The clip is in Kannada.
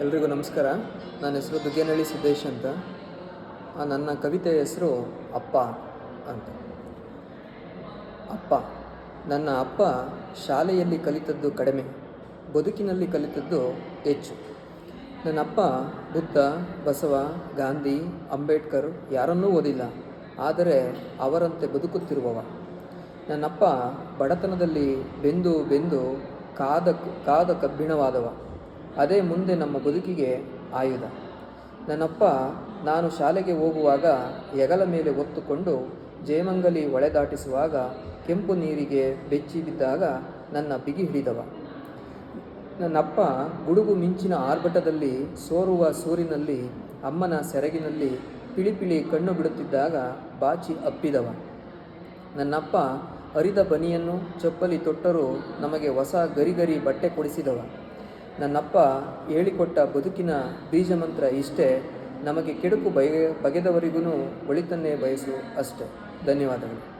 ಎಲ್ರಿಗೂ ನಮಸ್ಕಾರ. ನನ್ನ ಹೆಸರು ದುಗ್ಗೇನಹಳ್ಳಿ ಸಿದ್ದೇಶ್ ಅಂತ. ನನ್ನ ಕವಿತೆ ಹೆಸರು ಅಪ್ಪ ಅಂತ. ಅಪ್ಪ. ನನ್ನ ಅಪ್ಪ ಶಾಲೆಯಲ್ಲಿ ಕಲಿತದ್ದು ಕಡಿಮೆ, ಬದುಕಿನಲ್ಲಿ ಕಲಿತದ್ದು ಹೆಚ್ಚು. ನನ್ನ ಅಪ್ಪ ಬುದ್ಧ, ಬಸವ, ಗಾಂಧಿ, ಅಂಬೇಡ್ಕರ್ ಯಾರನ್ನೂ ಓದಿಲ್ಲ, ಆದರೆ ಅವರಂತೆ ಬದುಕುತ್ತಿರುವವ. ನನ್ನಪ್ಪ ಬಡತನದಲ್ಲಿ ಬೆಂದು ಬೆಂದು ಕಾದ ಕಾದ ಕಬ್ಬಿಣವಾದವ. ಅದೇ ಮುಂದೆ ನಮ್ಮ ಬದುಕಿಗೆ ಆಯುಧ. ನನ್ನಪ್ಪ, ನಾನು ಶಾಲೆಗೆ ಹೋಗುವಾಗ ಹೆಗಲ ಮೇಲೆ ಒತ್ತುಕೊಂಡು ಜಯಮಂಗಲಿ ಒಳೆದಾಟಿಸುವಾಗ ಕೆಂಪು ನೀರಿಗೆ ಬೆಚ್ಚಿ ಬಿದ್ದಾಗ ನನ್ನ ಬಿಗಿ ಹಿಡಿದವ. ನನ್ನಪ್ಪ ಗುಡುಗು ಮಿಂಚಿನ ಆರ್ಭಟದಲ್ಲಿ ಸೋರುವ ಸೂರಿನಲ್ಲಿ ಅಮ್ಮನ ಸೆರಗಿನಲ್ಲಿ ಪಿಳಿಪಿಳಿ ಕಣ್ಣು ಬಿಡುತ್ತಿದ್ದಾಗ ಬಾಚಿ ಅಪ್ಪಿದವ ನನ್ನಪ್ಪ ಅರಿದ ಬನಿಯನ್ನು, ಚಪ್ಪಲಿ ತೊಟ್ಟರೂ ನಮಗೆ ಹೊಸ ಗರಿಗರಿ ಬಟ್ಟೆ ಕೊಡಿಸಿದವ. ನನ್ನಪ್ಪ ಹೇಳಿಕೊಟ್ಟ ಬದುಕಿನ ಬೀಜ ಮಂತ್ರ ಇಷ್ಟೇ. ನಮಗೆ ಕೆಡುಕು ಬಗೆ ಬಗೆದವರಿಗೂ ಒಳಿತನ್ನೇ ಬಯಸು ಅಷ್ಟೆ. ಧನ್ಯವಾದಗಳು.